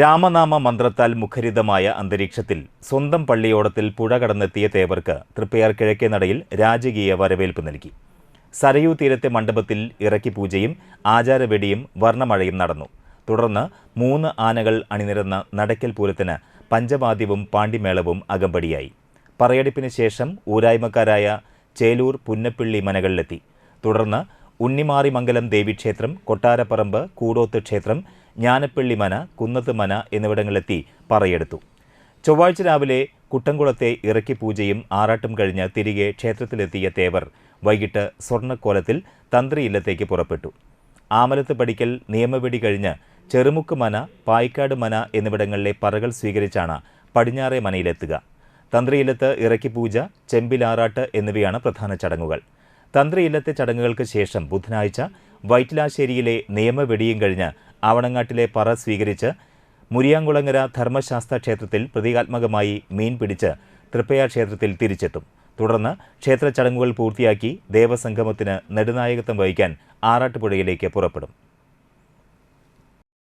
രാമനാമ മന്ത്രത്താൽ മുഖരിതമായ അന്തരീക്ഷത്തിൽ സ്വന്തം പള്ളിയോടത്തിൽ പുഴ കടന്നെത്തിയ തേവർക്ക് തൃപ്പയാർ കിഴക്കേ നടയിൽ രാജകീയ വരവേൽപ്പ് നൽകി. സരയൂ തീരത്തെ മണ്ഡപത്തിൽ ഇറക്കി പൂജയും ആചാരവെടിയും വർണമഴയും നടന്നു. തുടർന്ന് മൂന്ന് ആനകൾ അണിനിരന്ന നടക്കൽ പൂരത്തിന് പഞ്ചവാദ്യവും പാണ്ടിമേളവും അകമ്പടിയായി. പറയെടുപ്പിന് ശേഷം ഊരായ്മക്കാരായ ചേലൂർ പുന്നപ്പിള്ളി മനകളിലെത്തി. തുടർന്ന് ഉണ്ണിമാറിമംഗലം ദേവീക്ഷേത്രം കൊട്ടാരപ്പറമ്പ് കൂടോത്ത് ക്ഷേത്രം ജ്ഞാനപ്പള്ളി മന കുന്നത്ത് മന എന്നിവിടങ്ങളിലെത്തി പറയെടുത്തു. ചൊവ്വാഴ്ച രാവിലെ കുട്ടംകുളത്തെ ഇറക്കി പൂജയും ആറാട്ടും കഴിഞ്ഞ് തിരികെ ക്ഷേത്രത്തിലെത്തിയ തേവർ വൈകിട്ട് സ്വർണക്കോലത്തിൽ തന്ത്രി ഇല്ലത്തേക്ക് പുറപ്പെട്ടു. ആമലത്ത് പടിക്കൽ നിയമവെടി കഴിഞ്ഞ് ചെറുമുക്ക് മന പായിക്കാട് മന എന്നിവിടങ്ങളിലെ പറകൾ സ്വീകരിച്ചാണ് പടിഞ്ഞാറേ മനയിലെത്തുക. തന്ത്രിയില്ലത്ത് ഇറക്കി പൂജ ചെമ്പിലാറാട്ട് എന്നിവയാണ് പ്രധാന ചടങ്ങുകൾ. തന്ത്രിയില്ലത്തെ ചടങ്ങുകൾക്ക് ശേഷം ബുധനാഴ്ച വൈറ്റിലാശ്ശേരിയിലെ നിയമവെടിയും കഴിഞ്ഞ് ആവണങ്ങാട്ടിലെ പറ സ്വീകരിച്ച് മുരിയാങ്കുളങ്ങര ധർമ്മശാസ്ത്ര ക്ഷേത്രത്തിൽ പ്രതീകാത്മകമായി മീൻ പിടിച്ച് തൃപ്പയാർ ക്ഷേത്രത്തിൽ തിരിച്ചെത്തും. തുടർന്ന് ക്ഷേത്ര ചടങ്ങുകൾ പൂർത്തിയാക്കി ദേവസംഗമത്തിന് നെടുനായകത്വം വഹിക്കാൻ ആറാട്ടുപുഴയിലേക്ക് പുറപ്പെടും.